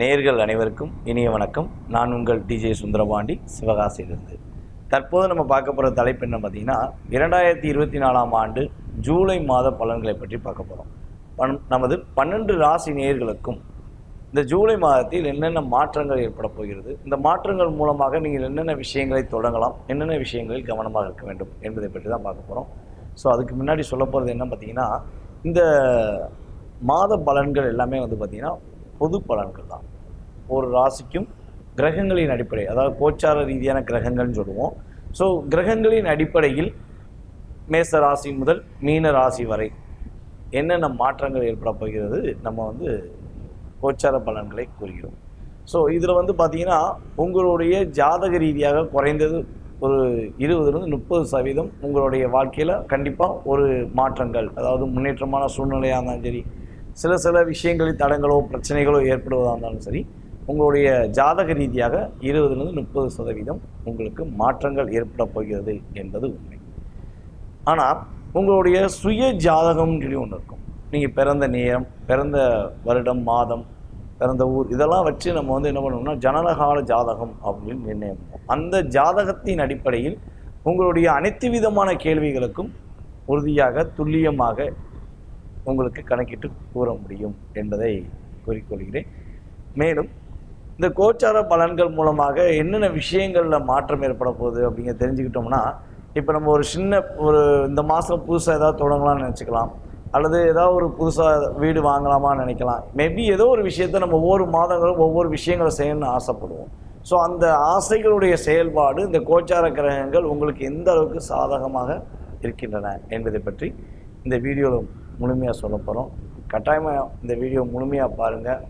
நேர்கள் அனைவருக்கும் இனிய வணக்கம். நான் உங்கள் டிஜே சுந்தரபாண்டி சிவகாசியிலிருந்து. தற்போது நம்ம பார்க்க போகிற தலைப்பு என்ன பார்த்தீங்கன்னா இரண்டாயிரத்தி இருபத்தி நாலாம் ஆண்டு ஜூலை மாத பலன்களை பற்றி பார்க்க போகிறோம் பன் நமது பன்னெண்டு ராசி நேயர்களுக்கும் இந்த ஜூலை மாதத்தில் என்னென்ன மாற்றங்கள் ஏற்பட போகிறது இந்த மாற்றங்கள் மூலமாக நீங்கள் என்னென்ன விஷயங்களை தொடங்கலாம் என்னென்ன விஷயங்களில் கவனமாக இருக்க வேண்டும் என்பதை பற்றி தான் பார்க்க போகிறோம் ஸோ அதுக்கு முன்னாடி சொல்ல போகிறது என்ன பார்த்தீங்கன்னா இந்த மாத பலன்கள் எல்லாமே வந்து பார்த்திங்கன்னா பொது பலன்கள் தான். ஒரு ராசிக்கும் கிரகங்களின் அடிப்படை அதாவது கோச்சார ரீதியான கிரகங்கள்னு சொல்லுவோம். ஸோ கிரகங்களின் அடிப்படையில் மேச ராசி முதல் மீன ராசி வரை என்னென்ன மாற்றங்கள் ஏற்பட போகிறது நம்ம வந்து கோச்சார பலன்களை கூறுகிறோம். ஸோ இதில் வந்து பார்த்தீங்கன்னா உங்களுடைய ஜாதக ரீதியாக குறைந்தது ஒரு இருபதுலேருந்து முப்பது சதவீதம் உங்களுடைய வாழ்க்கையில் கண்டிப்பாக ஒரு மாற்றங்கள் அதாவது முன்னேற்றமான சூழ்நிலையாக இருந்தாலும் சரி சில சில விஷயங்களில் தடங்களோ பிரச்சனைகளோ ஏற்படுவதாக இருந்தாலும் சரி உங்களுடைய ஜாதக ரீதியாக இருபதுலேருந்து முப்பது சதவீதம் உங்களுக்கு மாற்றங்கள் ஏற்பட போகிறது என்பது உண்மை. ஆனால் உங்களுடைய சுய ஜாதகம்னு சொல்லி ஒன்று இருக்கும். நீங்கள் பிறந்த நேரம் பிறந்த வருடம் மாதம் பிறந்த ஊர் இதெல்லாம் வச்சு நம்ம வந்து என்ன பண்ணோம்னா ஜனனகால ஜாதகம் அப்படின்னு நிர்ணயம் அந்த ஜாதகத்தின் அடிப்படையில் உங்களுடைய அனைத்து விதமான கேள்விகளுக்கும் உறுதியாக துல்லியமாக உங்களுக்கு கணக்கிட்டு கூற முடியும் என்பதை கூறிக்கொள்கிறேன். மேலும் இந்த கோச்சார பலன்கள் மூலமாக என்னென்ன விஷயங்களில் மாற்றம் ஏற்பட போகுது அப்படிங்க தெரிஞ்சுக்கிட்டோம்னா இப்போ நம்ம ஒரு சின்ன ஒரு இந்த மாதம் புதுசாக ஏதாவது தொடங்கலாம்னு நினச்சிக்கலாம். அல்லது ஏதாவது ஒரு புதுசாக வீடு வாங்கலாமான்னு நினைக்கலாம். மேபி ஏதோ ஒரு விஷயத்த நம்ம ஒவ்வொரு மாதங்களும் ஒவ்வொரு விஷயங்களை செய்யணும்னு ஆசைப்படுவோம். ஸோ அந்த ஆசைகளுடைய செயல்பாடு இந்த கோச்சார கிரகங்கள் உங்களுக்கு எந்த அளவுக்கு சாதகமாக இருக்கின்றன என்பதை பற்றி இந்த வீடியோவில் முழுமையாக சொல்ல போகிறோம் கட்டாயமாக இந்த வீடியோ முழுமையாக பாருங்கள்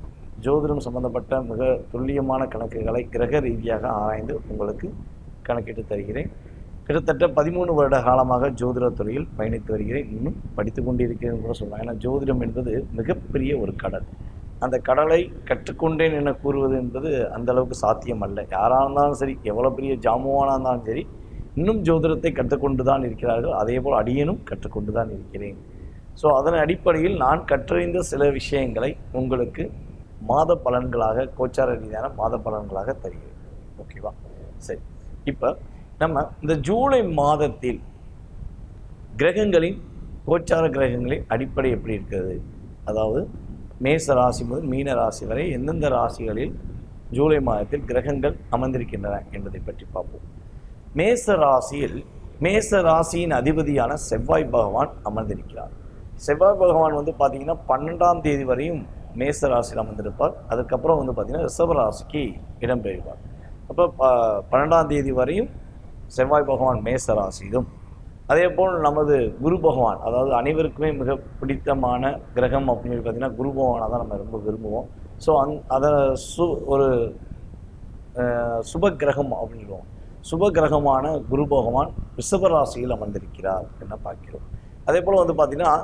ஜோதிடம் சம்பந்தப்பட்ட மிக துல்லியமான கணக்குகளை கிரக ரீதியாக ஆராய்ந்து உங்களுக்கு கணக்கிட்டு தருகிறேன். கிட்டத்தட்ட பதிமூணு வருட காலமாக ஜோதிட துறையில் பயணித்து வருகிறேன். இன்னும் படித்து கொண்டிருக்கிறேன் கூட சொல்லலாம். ஏன்னா ஜோதிடம் என்பது மிகப்பெரிய ஒரு கடல். அந்த கடலை கற்றுக்கொண்டேன் என கூறுவது என்பது அந்த அளவுக்கு சாத்தியம் அல்ல யாராக இருந்தாலும் சரி எவ்வளோ பெரிய ஜாமுவானாக இருந்தாலும் சரி இன்னும் ஜோதிடத்தை கற்றுக்கொண்டு தான் இருக்கிறார்கள். அதே போல் அடியனும் கற்றுக்கொண்டு தான் இருக்கிறேன். ஸோ அதன் அடிப்படையில் நான் கற்றறிந்த சில விஷயங்களை உங்களுக்கு மாத பலன்களாக கோச்சார ரீதியான மாத பலன்களாக தருகிறது. ஓகேவா? சரி. இப்போ நம்ம இந்த ஜூலை மாதத்தில் கிரகங்களின் கோச்சார கிரகங்களின் அடிப்படை எப்படி இருக்கிறது? அதாவது மேச ராசி முதல் மீன ராசி வரை எந்தெந்த ராசிகளில் ஜூலை மாதத்தில் கிரகங்கள் அமர்ந்திருக்கின்றன என்பதை பற்றி பார்ப்போம். மேச ராசியில் மேச ராசியின் அதிபதியான செவ்வாய் பகவான் அமர்ந்திருக்கிறார். செவ்வாய் பகவான் வந்து பார்த்தீங்கன்னா பன்னெண்டாம் தேதி வரையும் மேச ராசியில் அமர்ந்திருப்பார். அதுக்கப்புறம் வந்து பார்த்தீங்கன்னா ரிஷப ராசிக்கு இடம்பெறுவார் அப்போ ப பன்னெண்டாம் தேதி வரையும் செவ்வாய் பகவான் மேச ராசியிலும் அதே போல் நமது குரு பகவான் அதாவது அனைவருக்குமே மிக பிடித்தமான கிரகம் அப்படின்னு பார்த்திங்கன்னா பார்த்தீங்கன்னா குரு பகவானை தான் நம்ம ரொம்ப விரும்புவோம். ஸோ அந் அதை சு ஒரு சுப கிரகம் அப்படின்வோம் சுப கிரகமான குரு பகவான் ரிஷப ராசியில் அமர்ந்திருக்கிறார் என்ன பார்க்கிறோம். அதே போல் வந்து பார்த்திங்கன்னா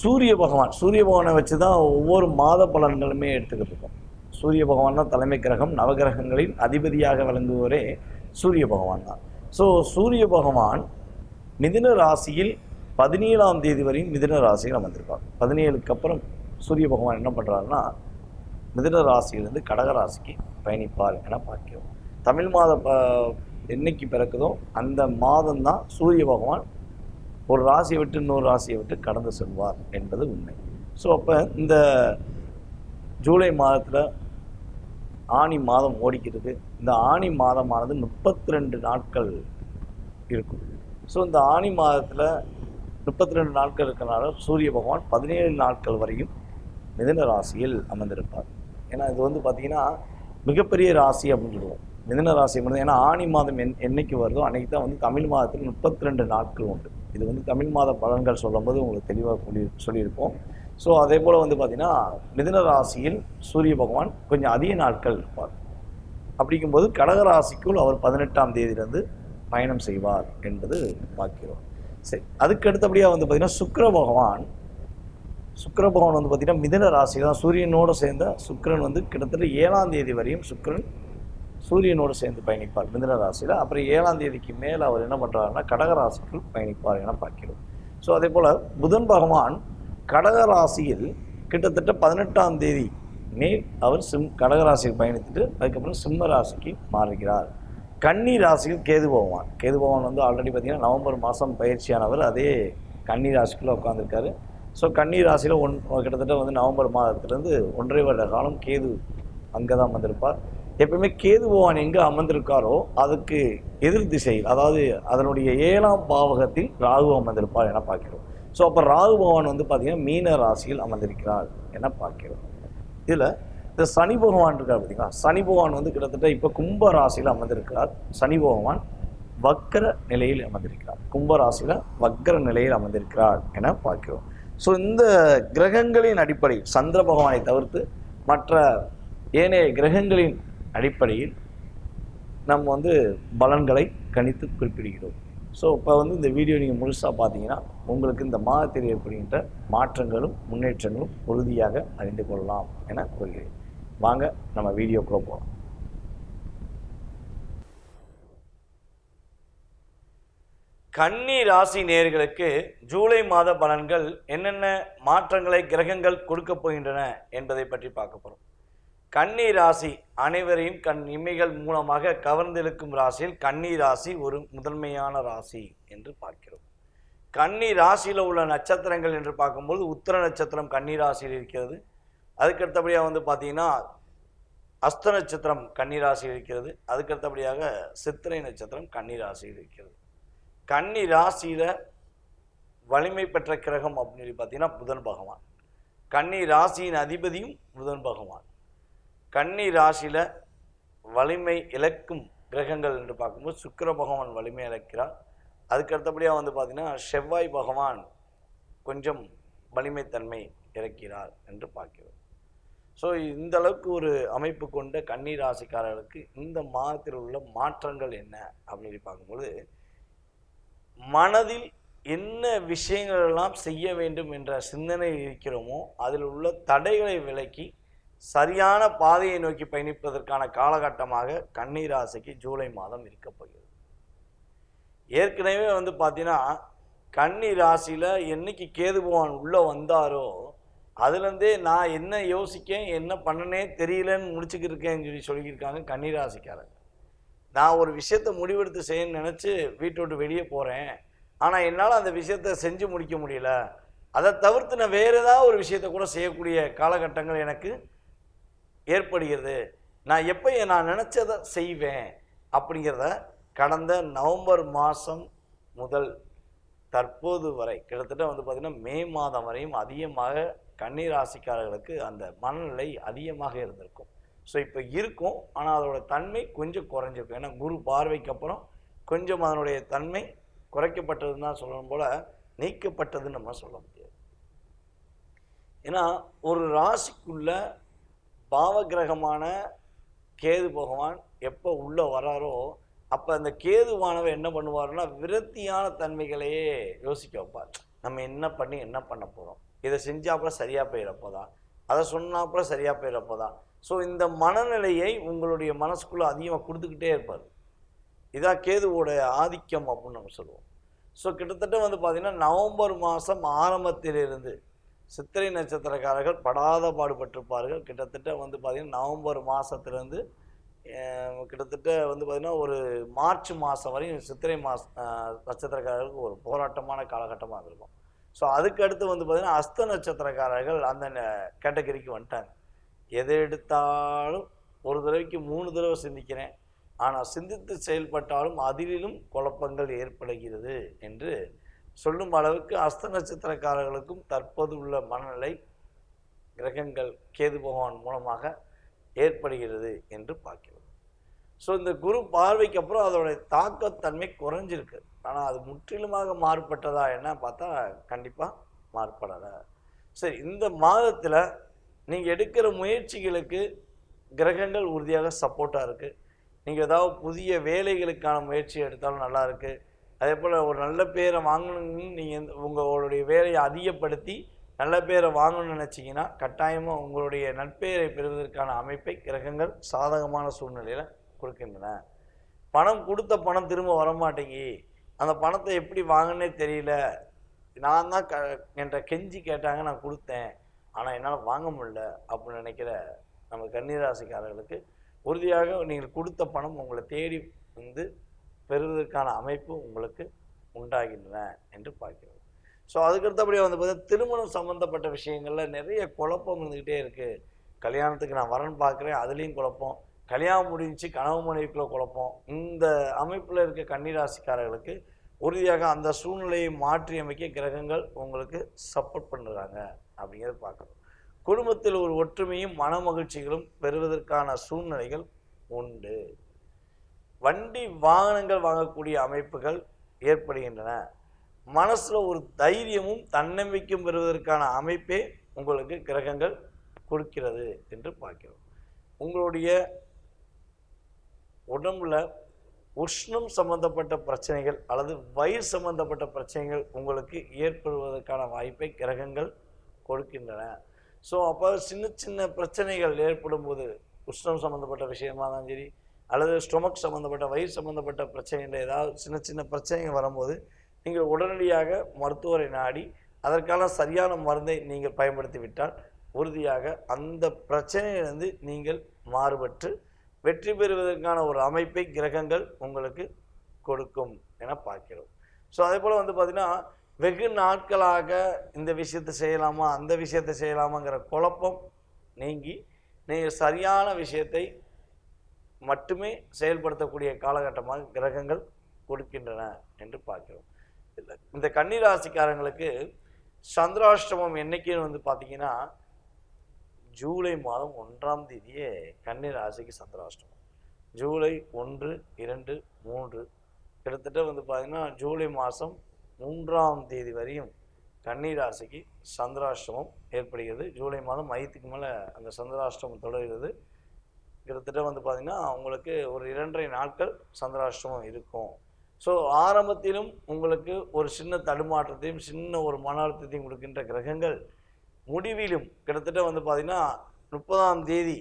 சூரிய பகவான் சூரிய பகவானை வச்சு தான் ஒவ்வொரு மாத பலன்களுமே எடுத்துக்கிட்டு இருக்கோம் சூரிய பகவான் தான் தலைமை கிரகம் நவகிரகங்களின் அதிபதியாக விளங்குவரே சூரிய பகவான் தான். ஸோ சூரிய பகவான் மிதுன ராசியில் பதினேழாம் தேதி வரையும் மிதுன ராசியில் அமர்ந்திருப்பார். பதினேழுக்கு அப்புறம் சூரிய பகவான் என்ன பண்ணுறாருன்னா மிதுன ராசியிலிருந்து கடக ராசிக்கு பயணிப்பார் என பார்க்கிறோம். தமிழ் மாத ப என்னைக்கு பிறக்குதோ அந்த மாதம் தான் சூரிய பகவான் ஒரு ராசியை விட்டு இன்னொரு ராசியை விட்டு கடந்து செல்வார் என்பது உண்மை. ஸோ அப்போ இந்த ஜூலை மாதத்தில் ஆணி மாதம் ஓடிக்கிறது. இந்த ஆணி மாதமானது முப்பத்தி ரெண்டு நாட்கள் இருக்கும். ஸோ இந்த ஆணி மாதத்தில் முப்பத்தி ரெண்டு நாட்கள் இருக்கிறனால சூரிய பகவான் பதினேழு நாட்கள் வரையும் மிதன ராசியில் அமர்ந்திருப்பார். ஏன்னா இது வந்து பார்த்திங்கன்னா மிகப்பெரிய ராசி அப்படின்னு சொல்லுவோம் மிதன ராசி மட்டும் ஏன்னா ஆணி மாதம் என் என்னைக்கு வருதோ அன்னைக்கு தான் வந்து தமிழ் மாதத்தில் முப்பத்தி ரெண்டு நாட்கள் உண்டு. இது வந்து தமிழ் மாத பலன்கள் சொல்லும்போது உங்களுக்கு தெளிவாக சொல்லி சொல்லியிருப்போம். ஸோ அதே போல் வந்து பார்த்திங்கன்னா மிதுன ராசியில் சூரிய பகவான் கொஞ்சம் அதிக நாட்கள் இருப்பார். அப்படிங்கும்போது கடக ராசிக்குள் அவர் பதினெட்டாம் தேதியிலிருந்து பயணம் செய்வார் என்பது பார்க்கிறோம். சரி அதுக்கு அடுத்தபடியாக வந்து பார்த்திங்கன்னா சுக்கர பகவான் சுக்கர பகவான் வந்து பார்த்திங்கன்னா மிதன ராசி தான் சூரியனோடு சேர்ந்த சுக்கரன் வந்து கிட்டத்தட்ட ஏழாம் தேதி வரையும் சுக்கிரன் சூரியனோடு சேர்ந்து பயணிப்பார் மிதுன ராசியில். அப்புறம் ஏழாம் தேதிக்கு மேலே அவர் என்ன பண்ணுறாருன்னா கடகராசிக்குள் பயணிப்பார் என பார்க்கிறோம். ஸோ அதே போல் புதன் பகவான் கடகராசியில் கிட்டத்தட்ட பதினெட்டாம் தேதி மே அவர் சிம் கடகராசிக்கு பயணித்துட்டு அதுக்கப்புறம் சிம்ம ராசிக்கு மாறுகிறார். கன்னி ராசியில் கேது பகவான். கேது பகவான் வந்து ஆல்ரெடி பார்த்தீங்கன்னா நவம்பர் மாதம் பயிற்சியானவர். அதே கன்னி ராசிக்குள்ளே உட்காந்துருக்காரு ஸோ கன்னி ராசியில் ஒன் கிட்டத்தட்ட வந்து நவம்பர் மாதத்துலேருந்து ஒன்றரை வருட காலம் கேது அங்கே தான் வந்திருப்பார். எப்பவுமே கேது பகவான் எங்கே அமர்ந்திருக்காரோ அதுக்கு எதிர் திசையில் அதாவது அதனுடைய ஏழாம் பாவகத்தில் ராகு அமர்ந்திருப்பார் என பார்க்கிறோம். ஸோ அப்போ ராகு பகவான் வந்து பார்த்தீங்கன்னா மீன ராசியில் அமர்ந்திருக்கிறார் என பார்க்கிறோம். இதில் இந்த சனி பகவான் இருக்கார் பார்த்தீங்களா சனி பகவான் வந்து கிட்டத்தட்ட இப்போ கும்ப ராசியில் அமர்ந்திருக்கிறார். சனி பகவான் வக்கர நிலையில் அமர்ந்திருக்கிறார். கும்ப ராசியில் வக்கர நிலையில் அமர்ந்திருக்கிறார் என பார்க்கிறோம். ஸோ இந்த கிரகங்களின் அடிப்படை சந்திர பகவானை தவிர்த்து மற்ற ஏனைய கிரகங்களின் அடிப்படையில் நம்ம வந்து பலன்களை கணித்து குறிப்பிடுகிறோம். ஸோ இப்போ வந்து இந்த வீடியோ நீங்கள் முழுசாக பார்த்தீங்கன்னா உங்களுக்கு இந்த மாதத்தில் ஏற்படுகின்ற மாற்றங்களும் முன்னேற்றங்களும் உறுதியாக அறிந்து கொள்ளலாம் என கூறுகிறேன். வாங்க நம்ம வீடியோக்குள்ளே போகலாம் கன்னி ராசி நேர்களுக்கு ஜூலை மாத பலன்கள் என்னென்ன மாற்றங்களை கிரகங்கள் கொடுக்க போகின்றன என்பதை பற்றி பார்க்க போகிறோம் கன்னி ராசி அனைவரையும் கண் இமைகள் மூலமாக கவர்ந்திழுக்கும் ராசியில் கன்னி ராசி ஒரு முதன்மையான ராசி என்று பார்க்கிறோம். கன்னி ராசியில் உள்ள நட்சத்திரங்கள் என்று பார்க்கும்போது உத்தர நட்சத்திரம் கன்னி ராசியில் இருக்கிறது. அதுக்கடுத்தபடியாக வந்து பார்த்தீங்கன்னா அஸ்த நட்சத்திரம் கன்னி ராசியில் இருக்கிறது. அதுக்கடுத்தபடியாக சித்திரை நட்சத்திரம் கன்னி ராசியில் இருக்கிறது. கன்னி ராசியில் வலிமை பெற்ற கிரகம் அப்படின்னு சொல்லி பார்த்தீங்கன்னா புதன் பகவான். கன்னி ராசியின் அதிபதியும் புதன் பகவான். கன்னி ராசியில் வலிமை இழக்கும் கிரகங்கள் என்று பார்க்கும்போது சுக்கிர பகவான் வலிமை இழக்கிறார். அதுக்கு அடுத்தபடியாக வந்து பார்த்திங்கன்னா செவ்வாய் பகவான் கொஞ்சம் வலிமைத்தன்மை இறக்கிறார் என்று பார்க்கிறோம். ஸோ இந்த அளவுக்கு ஒரு அமைப்பு கொண்ட கன்னி ராசிக்காரர்களுக்கு இந்த மாதத்தில் உள்ள மாற்றங்கள் என்ன அப்படின்னு பார்க்கும்பொழுது பார்க்கும்போது மனதில் என்ன விஷயங்களெல்லாம் செய்ய வேண்டும் என்ற சிந்தனை இருக்கிறோமோ அதில் உள்ள தடைகளை விலக்கி சரியான பாதையை நோக்கி பயணிப்பதற்கான காலகட்டமாக கன்னி ராசிக்கு ஜூலை மாதம் இருக்க போகிறது. ஏற்கனவே வந்து பார்த்தீங்கன்னா கன்னி ராசியில் என்னைக்கு கேது பகவான் உள்ளே வந்தாரோ அதுலேருந்தே நான் என்ன யோசிக்கேன் என்ன பண்ணனே தெரியலன்னு முடிச்சுக்கிட்டு இருக்கேன்னு சொல்லி சொல்லியிருக்காங்க கன்னி ராசிக்காரங்க நான் ஒரு விஷயத்தை முடிவெடுத்து செய்யணும்னு நினச்சி வீட்டை விட்டு வெளியே போகிறேன் ஆனால் என்னால் அந்த விஷயத்தை செஞ்சு முடிக்க முடியல. அதை தவிர்த்து நான் வேறு ஏதாவது ஒரு விஷயத்தை கூட செய்யக்கூடிய காலகட்டங்கள் எனக்கு ஏற்படுகிறது. நான் எப்போ நான் நினச்சதை செய்வேன் அப்படிங்கிறத கடந்த நவம்பர் மாதம் முதல் தற்போது வரை கிட்டத்தட்ட வந்து பார்த்திங்கன்னா மே மாதம் வரையும் அதிகமாக கண்ணீர் ராசிக்காரர்களுக்கு அந்த மனநிலை அதிகமாக இருந்திருக்கும். ஸோ இப்போ இருக்கும். ஆனால் அதோட தன்மை கொஞ்சம் குறைஞ்சிருக்கும். ஏன்னா குரு பார்வைக்கு அப்புறம் கொஞ்சம் அதனுடைய தன்மை குறைக்கப்பட்டதுன்னு தான் சொல்லணும் போல் நீக்கப்பட்டதுன்னு நம்ம சொல்ல முடியாது. ஏன்னா ஒரு ராசிக்குள்ளே பாவகிரகமான கேது பகவான் எப்போ உள்ளே வராரோ அப்போ அந்த கேதுவானவர் என்ன பண்ணுவார்னா விரத்தியான தன்மைகளையே யோசிக்க வைப்பார். நம்ம என்ன பண்ணி என்ன பண்ண போகிறோம் இதை செஞ்சாப்புல சரியாக போயிடப்போதா அதை சொன்னாப்புல சரியாக போயிடப்போதா ஸோ இந்த மனநிலையை உங்களுடைய மனசுக்குள்ளே அதிகமாக கொடுத்துக்கிட்டே இருப்பார். இதான் கேதுவோட ஆதிக்கம் அப்படின்னு நம்ம சொல்லுவோம். ஸோ கிட்டத்தட்ட வந்து பார்த்திங்கன்னா நவம்பர் மாதம் ஆரம்பத்திலிருந்து சித்திரை நட்சத்திரக்காரர்கள் படாத பாடுபட்டிருப்பார்கள். கிட்டத்தட்ட வந்து பார்த்திங்கன்னா நவம்பர் மாதத்துலேருந்து கிட்டத்தட்ட வந்து பார்த்திங்கன்னா ஒரு மார்ச் மாதம் வரையும் சித்திரை மாச நட்சத்திரக்காரர்களுக்கு ஒரு போராட்டமான காலகட்டமாக இருக்கும். ஸோ அதுக்கடுத்து வந்து பார்த்திங்கன்னா அஸ்த நட்சத்திரக்காரர்கள் அந்த கேட்டகரிக்கு வந்துட்டாங்க. எதை எடுத்தாலும் ஒரு தடவைக்கு மூணு தடவை சிந்திக்கிறேன். ஆனால் சிந்தித்து செயல்பட்டாலும் அதிலும் குழப்பங்கள் ஏற்படுகிறது என்று சொல்லும் அளவுக்கு அஸ்த நட்சத்திரக்காரர்களுக்கும் தற்போது உள்ள மனநிலை கிரகங்கள் கேது பகவான் மூலமாக ஏற்படுகிறது என்று பார்க்கிறோம். ஸோ இந்த குரு பார்வைக்கு அப்புறம் அதோடைய தாக்கத்தன்மை குறைஞ்சிருக்கு. ஆனால் அது முற்றிலுமாக மாறுபட்டதா என்ன பார்த்தா கண்டிப்பாக மாறுபடலை. சரி இந்த மாதத்தில் நீங்கள் எடுக்கிற முயற்சிகளுக்கு கிரகங்கள் உறுதியாக சப்போர்ட்டாக இருக்குது நீங்கள் ஏதாவது புதிய வேலைகளுக்கான முயற்சி எடுத்தாலும் நல்லா இருக்குது அதே போல் ஒரு நல்ல பேரை வாங்கணும்னு நீங்கள் உங்களுடைய வேலையை அதிகப்படுத்தி நல்ல பேரை வாங்கணும்னு நினச்சிங்கன்னா கட்டாயமாக உங்களுடைய நட்பெயரை பெறுவதற்கான அமைப்பை கிரகங்கள் சாதகமான சூழ்நிலையில் கொடுக்கின்றன. பணம் கொடுத்த பணம் திரும்ப வரமாட்டேங்கி அந்த பணத்தை எப்படி வாங்கினே தெரியல. நான் தான் க என்ற கெஞ்சி கேட்டாங்க நான் கொடுத்தேன். ஆனால் என்னால் வாங்க முடியல அப்படின்னு நினைக்கிற நம்ம கன்னிராசிக்காரர்களுக்கு உறுதியாக நீங்கள் கொடுத்த பணம் உங்களை தேடி வந்து பெறுவதற்கான அமைப்பு உங்களுக்கு உண்டாகின்றன என்று பார்க்கிறது ஸோ அதுக்கடுத்தபடியாக வந்து பார்த்தீங்கன்னா திருமணம் சம்மந்தப்பட்ட விஷயங்களில் நிறைய குழப்பம் இருந்துக்கிட்டே இருக்குது கல்யாணத்துக்கு நான் வரன் பார்க்குறேன் அதுலேயும் குழப்பம். கல்யாணம் முடிஞ்சு கனவு மனைவிக்குள்ள குழப்பம். இந்த அமைப்பில் இருக்க கன்னிராசிக்காரர்களுக்கு உறுதியாக அந்த சூழ்நிலையை மாற்றி அமைக்க கிரகங்கள் உங்களுக்கு சப்போர்ட் பண்ணுறாங்க அப்படிங்கிறத பார்க்குறோம். குடும்பத்தில் ஒரு ஒற்றுமையும் மன மகிழ்ச்சிகளும் பெறுவதற்கான சூழ்நிலைகள் உண்டு. வண்டி வாகனங்கள் வாங்கக்கூடிய அமைப்புகள் ஏற்படுகின்றன. மனசில் ஒரு தைரியமும் தன்னம்பிக்கையும் பெறுவதற்கான அமைப்பே உங்களுக்கு கிரகங்கள் கொடுக்கிறது என்று பார்க்கிறோம். உங்களுடைய உடம்புல உஷ்ணம் சம்பந்தப்பட்ட பிரச்சனைகள் அல்லது வயிறு சம்பந்தப்பட்ட பிரச்சனைகள் உங்களுக்கு ஏற்படுவதற்கான வாய்ப்பை கிரகங்கள் கொடுக்கின்றன. ஸோ அப்போ சின்ன சின்ன பிரச்சனைகள் ஏற்படும் போது உஷ்ணம் சம்மந்தப்பட்ட விஷயமா இருந்தாலும் சரி அல்லது ஸ்டொமக் சம்மந்தப்பட்ட வயிறு சம்மந்தப்பட்ட பிரச்சனையில் ஏதாவது சின்ன சின்ன பிரச்சனைகள் வரும்போது நீங்கள் உடனடியாக மருத்துவரை நாடி அதற்கான சரியான மருந்தை நீங்கள் பயன்படுத்தி விட்டால் உறுதியாக அந்த பிரச்சனையிலிருந்து நீங்கள் மாறுபட்டு வெற்றி பெறுவதற்கான ஒரு அமைப்பை கிரகங்கள் உங்களுக்கு கொடுக்கும் என பார்க்கிறோம். ஸோ அதே போல் வந்து பார்த்திங்கன்னா வெகு நாட்களாக இந்த விஷயத்தை செய்யலாமா அந்த விஷயத்தை செய்யலாமாங்கிற குழப்பம் நீங்கி நீங்கள் சரியான விஷயத்தை மட்டுமே செயல்படுத்தக்கூடிய காலகட்டமாக கிரகங்கள் கொடுக்கின்றன என்று பார்க்கிறோம். இல்ல, இந்த கன்னிராசிக்காரங்களுக்கு சந்திராஷ்டமம் என்னைக்குன்னு வந்து பார்த்தீங்கன்னா ஜூலை மாதம் ஒன்றாம் தேதியே கன்னி ராசிக்கு சந்திராஷ்டமம். ஜூலை ஒன்று இரண்டு மூன்று கிட்டத்தட்ட வந்து பார்த்திங்கன்னா ஜூலை மாதம் மூன்றாம் தேதி வரையும் கன்னி ராசிக்கு சந்திராஷ்டமம் ஏற்படுகிறது. ஜூலை மாதம் மையத்துக்கு மேலே அந்த சந்திராஷ்டமம் தொடர்கிறது. கிட்டத்தட்ட வந்து பார்த்திங்கன்னா உங்களுக்கு ஒரு இரண்டரை நாட்கள் சந்திராஷ்டமம் இருக்கும். ஸோ ஆரம்பத்திலும் உங்களுக்கு ஒரு சின்ன தடுமாற்றத்தையும் சின்ன ஒரு மன அழுத்தத்தையும் கொடுக்கின்ற கிரகங்கள் முடிவிலும் கிட்டத்தட்ட வந்து பார்த்திங்கன்னா முப்பதாம் தேதி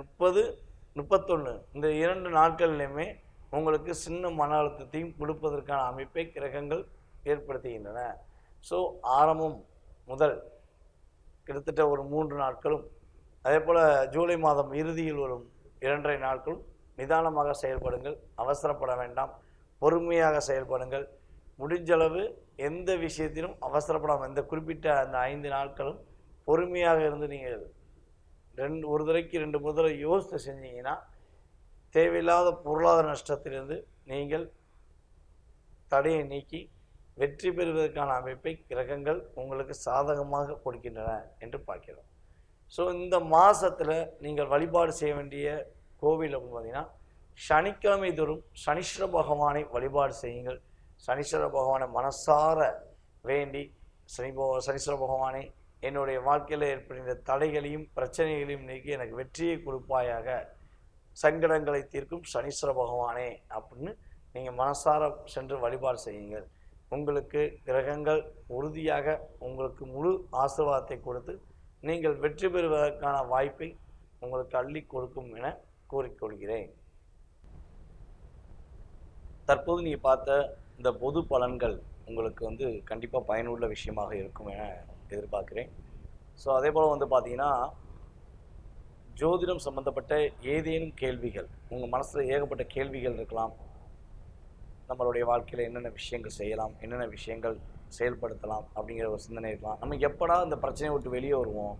முப்பது முப்பத்தொன்று இந்த இரண்டு நாட்கள்லையுமே உங்களுக்கு சின்ன மன அழுத்தத்தையும் கொடுப்பதற்கான அமைப்பை கிரகங்கள் ஏற்படுத்துகின்றன. ஸோ ஆரம்பம் முதல் கிட்டத்தட்ட ஒரு மூன்று நாட்களும் அதே போல் ஜூலை மாதம் இறுதியில் வரும் இரண்டரை நாட்களும் நிதானமாக செயல்படுங்கள் அவசரப்பட வேண்டாம் பொறுமையாக செயல்படுங்கள். முடிஞ்சளவு எந்த விஷயத்திலும் அவசரப்படாமல் இந்த குறிப்பிட்ட அந்த ஐந்து நாட்களும் பொறுமையாக இருந்து நீங்கள் ரெண்டு ஒரு தடவைக்கு ரெண்டு முதல்ல யோசித்து செஞ்சீங்கன்னா தேவையில்லாத பொருளாதார நஷ்டத்திலிருந்து நீங்கள் தடையை நீக்கி வெற்றி பெறுவதற்கான அமைப்பை கிரகங்கள் உங்களுக்கு சாதகமாக கொடுக்கின்றன என்று பார்க்கிறோம். ஸோ இந்த மாதத்தில் நீங்கள் வழிபாடு செய்ய வேண்டிய கோவில் அப்படின்னு பார்த்தீங்கன்னா சனிக்கிழமை தோறும் சனீஸ்வர பகவானை வழிபாடு செய்யுங்கள். சனீஸ்வர பகவானை மனசார வேண்டி சனி பக சனீஸ்வர பகவானை என்னுடைய வாழ்க்கையில் ஏற்படுகின்ற தடைகளையும் பிரச்சனைகளையும் நீக்கி எனக்கு வெற்றியை கொடுப்பாயாக. சங்கடங்களை தீர்க்கும் சனீஸ்வர பகவானே அப்படின்னு நீங்கள் மனசார சென்று வழிபாடு செய்யுங்கள். உங்களுக்கு கிரகங்கள் உறுதியாக உங்களுக்கு முழு ஆசீர்வாதத்தை கொடுத்து நீங்கள் வெற்றி பெறுவதற்கான வாய்ப்பை உங்களுக்கு அள்ளி கொடுக்கும் என கூறிக்கொள்கிறேன். தற்போது நீங்கள் பார்த்த இந்த பொது பலன்கள் உங்களுக்கு வந்து கண்டிப்பாக பயனுள்ள விஷயமாக இருக்கும் என எதிர்பார்க்கிறேன். ஸோ அதே போல் வந்து பார்த்தீங்கன்னா ஜோதிடம் சம்பந்தப்பட்ட ஏதேனும் கேள்விகள் உங்கள் மனசில் ஏகப்பட்ட கேள்விகள் இருக்கலாம். நம்மளுடைய வாழ்க்கையில் என்னென்ன விஷயங்கள் செய்யலாம் என்னென்ன விஷயங்கள் செயல்படுத்தலாம் அப்படிங்கிற ஒரு சிந்தனை இருக்கலாம். நம்ம எப்படா இந்த பிரச்சனையை விட்டு வெளியே வருவோம்?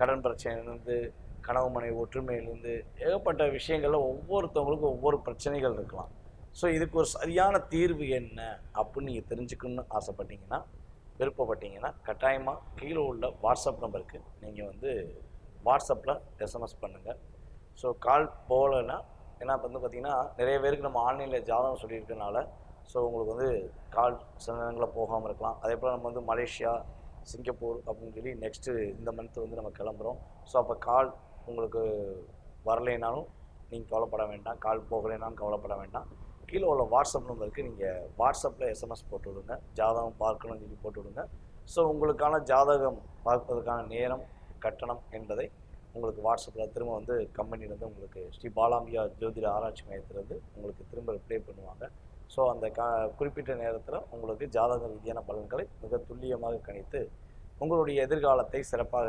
கடன் பிரச்சனையிலேருந்து கனவு மனைவி ஒற்றுமையிலேருந்து ஏகப்பட்ட விஷயங்களில் ஒவ்வொருத்தவங்களுக்கும் ஒவ்வொரு பிரச்சனைகள் இருக்கலாம். ஸோ இதுக்கு ஒரு சரியான தீர்வு என்ன அப்படின்னு நீங்கள் தெரிஞ்சுக்கணும்னு ஆசைப்பட்டீங்கன்னா விருப்பப்பட்டீங்கன்னா கட்டாயமாக கீழே உள்ள வாட்ஸ்அப் நம்பருக்கு நீங்கள் வந்து வாட்ஸ்அப்பில் எஸ்எம்எஸ் பண்ணுங்கள் ஸோ கால் போகலைன்னா ஏன்னா இப்போ வந்து பார்த்திங்கன்னா நிறைய பேருக்கு நம்ம ஆன்லைனில் ஜாதகம் சொல்லியிருக்கனால ஸோ உங்களுக்கு வந்து கால் சில நேரங்களில் போகாமல் இருக்கலாம். அதே போல் நம்ம வந்து மலேசியா சிங்கப்பூர் அப்படின்னு சொல்லி நெக்ஸ்ட்டு இந்த மந்த்து வந்து நம்ம கிளம்புறோம். ஸோ அப்போ கால் உங்களுக்கு வரலைனாலும் நீங்கள் கவலைப்பட வேண்டாம். கால் போகலைனாலும் கவலைப்பட வேண்டாம். கீழே உள்ள வாட்ஸ்அப் நம்பருக்கு நீங்கள் வாட்ஸ்அப்பில் எஸ்எம்எஸ் போட்டு விடுங்க. ஜாதகம் பார்க்கணும்னு சொல்லி போட்டு விடுங்க. ஸோ உங்களுக்கான ஜாதகம் பார்ப்பதற்கான நேரம் கட்டணம் என்பதை உங்களுக்கு வாட்ஸ்அப்பில் திரும்ப வந்து கம்பெனிலேருந்து உங்களுக்கு ஸ்ரீ பாலாம்பியா ஜோதிட ஆராய்ச்சி மையத்திலேருந்து உங்களுக்கு திரும்ப ரிப்ளை பண்ணுவாங்க. ஸோ அந்த கா குறிப்பிட்ட நேரத்தில் உங்களுக்கு ஜாதக ரீதியான பலன்களை மிக துல்லியமாக கணித்து உங்களுடைய எதிர்காலத்தை சிறப்பாக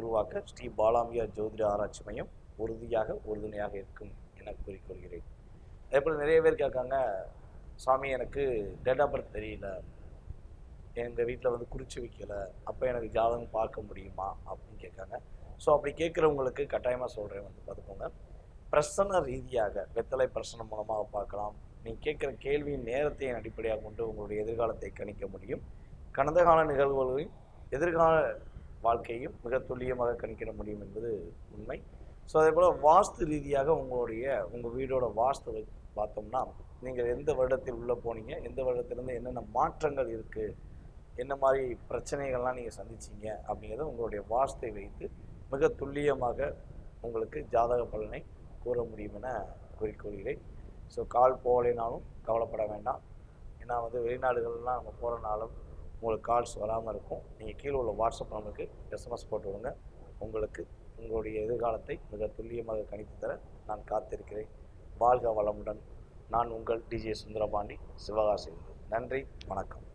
உருவாக்க ஸ்ரீ பாலாம்பியா ஜோதிட ஆராய்ச்சி மையம் உறுதியாக உறுதுணையாக இருக்கும் என கூறிக்கொள்கிறேன். அதே போல் நிறைய பேர் கேட்காங்க சாமி எனக்கு டேட் ஆஃப் பர்த் தெரியல. எங்கள் வீட்டில் வந்து குறித்து வைக்கல. அப்போ எனக்கு ஜாதகம் பார்க்க முடியுமா? அப்படின்னு கேட்காங்க. ஸோ அப்படி கேட்குறவங்களுக்கு கட்டாயமாக சொல்கிறேன் வந்து பார்த்துக்கோங்க. பிரசன ரீதியாக வெத்தலை பிரசனம் மூலமாக பார்க்கலாம். நீங்கள் கேட்குற கேள்வியின் நேரத்தையும் அடிப்படையாக கொண்டு உங்களுடைய எதிர்காலத்தை கணிக்க முடியும். கடந்த கால நிகழ்வுகளையும் எதிர்கால வாழ்க்கையும் மிக துல்லியமாக கணிக்கிட முடியும் என்பது உண்மை. ஸோ அதே போல் வாஸ்து ரீதியாக உங்களுடைய உங்கள் வீடோட வாஸ்துவை பார்த்தோம்னா நீங்கள் எந்த வருடத்தில் உள்ளே போனீங்க எந்த வருடத்திலேருந்து என்னென்ன மாற்றங்கள் இருக்குது என்ன மாதிரி பிரச்சனைகள்லாம் நீங்கள் சந்திச்சீங்க அப்படிங்கிறத உங்களுடைய வாஸ்தை வைத்து மிக துல்லியமாக உங்களுக்கு ஜாதக பலனை கூற முடியும் என கூறிக்கொள்கிறேன். ஸோ கால் போகலைனாலும் கவலைப்பட வேண்டாம். ஏன்னா வந்து வெளிநாடுகள்லாம் நம்ம போகிறனாலும் உங்களுக்கு கால்ஸ் வராமல் இருக்கும். நீங்கள் கீழே உள்ள வாட்ஸ்அப் நம்பருக்கு எஸ்எம்எஸ் போட்டு விடுங்க. உங்களுக்கு உங்களுடைய எதிர்காலத்தை மிக துல்லியமாக கணித்து தர நான் காத்திருக்கிறேன். வாழ்க வளமுடன். நான் உங்கள் டிஜே சுந்தரபாண்டி சிவகாசி நன்றி வணக்கம்.